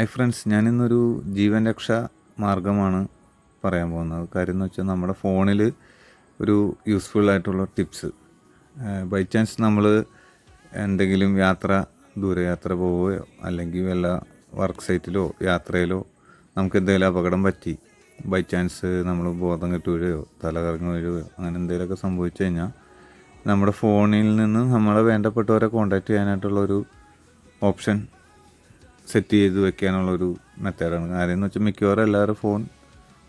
Hi friends ഞാനിന്നൊരു ജീവൻ രക്ഷാ മാർഗമാണ് പറയാൻ പോകുന്നത്. കാര്യം എന്ന് വെച്ചാൽ നമ്മുടെ ഫോണിൽ ഒരു യൂസ്ഫുൾ ആയിട്ടുള്ള ടിപ്സ് ബൈ ചാൻസ് നമ്മൾ എന്തെങ്കിലും യാത്ര ദൂരയാത്ര പോവുകയോ അല്ലെങ്കിൽ വല്ല വർക്ക് സൈറ്റിലോ യാത്രയിലോ നമുക്ക് എന്തെങ്കിലും അപകടം പറ്റി ബൈ ചാൻസ് നമ്മൾ ബോധം കെട്ട് വീഴുകയോ തലകറങ്ങി വീഴുകയോ അങ്ങനെ എന്തെങ്കിലുമൊക്കെ സംഭവിച്ചു കഴിഞ്ഞാൽ നമ്മുടെ ഫോണിൽ നിന്ന് നമ്മളെ വേണ്ടപ്പെട്ടവരെ കോൺടാക്റ്റ് ചെയ്യാനായിട്ടുള്ള ഒരു ഓപ്ഷൻ സെറ്റ് ചെയ്ത് വെക്കാനുള്ള ഒരു മെത്തേഡാണ്. കാര്യം എന്ന് വെച്ചാൽ മിക്കവാറും എല്ലാവരും ഫോൺ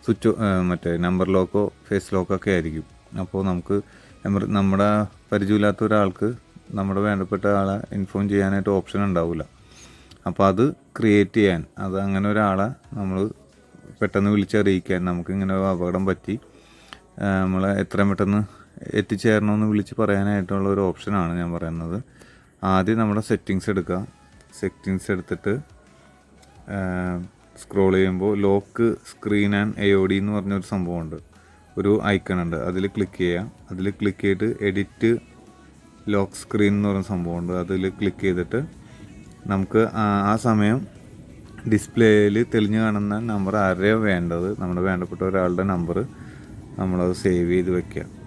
സ്വിച്ച് മറ്റേ നമ്പർ ലോക്കോ ഫേസ് ലോക്കോ ഒക്കെ ആയിരിക്കും. അപ്പോൾ നമുക്ക് നമ്മുടെ പരിചയമില്ലാത്ത ഒരാൾക്ക് നമ്മുടെ വേണ്ടപ്പെട്ട ആളെ ഇൻഫോം ചെയ്യാനായിട്ട് ഓപ്ഷൻ ഉണ്ടാവില്ല അപ്പോൾ അത് ക്രിയേറ്റ് ചെയ്യാൻ അത് അങ്ങനെ ഒരാളെ നമ്മൾ പെട്ടെന്ന് വിളിച്ചറിയിക്കാൻ നമുക്കിങ്ങനെ അപകടം പറ്റി നമ്മൾ എത്രയും പെട്ടെന്ന് എത്തിച്ചേരണമെന്ന് വിളിച്ച് പറയാനായിട്ടുള്ള ഒരു ഓപ്ഷനാണ് ഞാൻ പറയുന്നത്. ആദ്യം നമ്മുടെ സെറ്റിങ്സ് എടുക്കുക സെറ്റിങ്സ് എടുത്തിട്ട് സ്ക്രോൾ ചെയ്യുമ്പോൾ lock screen and A O D എന്ന് പറഞ്ഞൊരു സംഭവമുണ്ട്. ഒരു ഐക്കൺ ഉണ്ട്. അതിൽ ക്ലിക്ക് ചെയ്യാം. അതിൽ ക്ലിക്ക് ചെയ്തിട്ട് എഡിറ്റ് ലോക്ക് സ്ക്രീൻ എന്ന് പറയുന്ന സംഭവമുണ്ട്. അതിൽ ക്ലിക്ക് ചെയ്തിട്ട് നമുക്ക് ആ- സമയം ഡിസ്പ്ലേയിൽ തെളിഞ്ഞു കാണുന്ന നമ്പർ ആരെയാണ് വേണ്ടത്? നമ്മുടെ വേണ്ടപ്പെട്ട ഒരാളുടെ നമ്പർ നമ്മളത് സേവ് ചെയ്ത് വെക്കുക.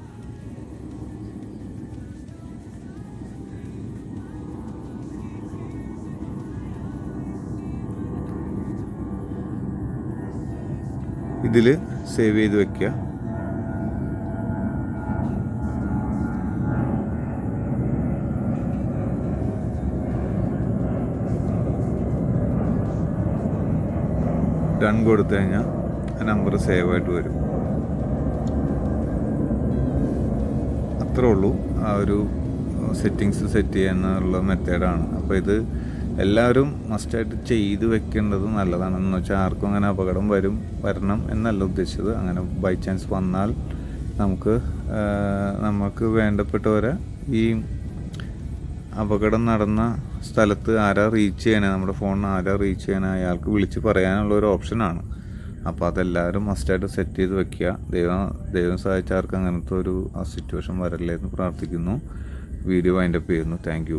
ഇതിൽ സേവ് ചെയ്ത് വെക്കുക. ഡൺ കൊടുത്തു കഴിഞ്ഞാൽ ആ നമ്പർ സേവ് ആയിട്ട് വരും. അത്രേ ഉള്ളൂ. ആ ഒരു സെറ്റിങ്സ് സെറ്റ് ചെയ്യാനുള്ള മെത്തേഡാണ് അപ്പോൾ ഇത് എല്ലാവരും മസ്റ്റായിട്ട് ചെയ്ത് വെക്കേണ്ടത് നല്ലതാണ് എന്ന് വെച്ചാൽ ആർക്കും അങ്ങനെ അപകടം വരും വരണം എന്നല്ല ഉദ്ദേശിച്ചത്. അങ്ങനെ ബൈ ചാൻസ് വന്നാൽ നമുക്ക് നമുക്ക് വേണ്ടപ്പെട്ടവരെ ഈ അപകടം നടന്ന സ്ഥലത്ത് ആരാ റീച്ച് ചെയ്യണേ നമ്മുടെ ഫോൺ ആരാ റീച്ച് ചെയ്യണേ അയാൾക്ക് വിളിച്ച് പറയാനുള്ള ഒരു ഓപ്ഷനാണ് അപ്പോൾ അതെല്ലാവരും മസ്റ്റായിട്ട് സെറ്റ് ചെയ്ത് വെക്കുക. ദൈവം ദൈവം സഹായിച്ച ആർക്ക് അങ്ങനത്തെ ഒരു സിറ്റുവേഷൻ വരല്ലേ എന്ന് പ്രാർത്ഥിക്കുന്നു. വീഡിയോ വൈൻഡപ്പ് ചെയ്യുന്നു. താങ്ക്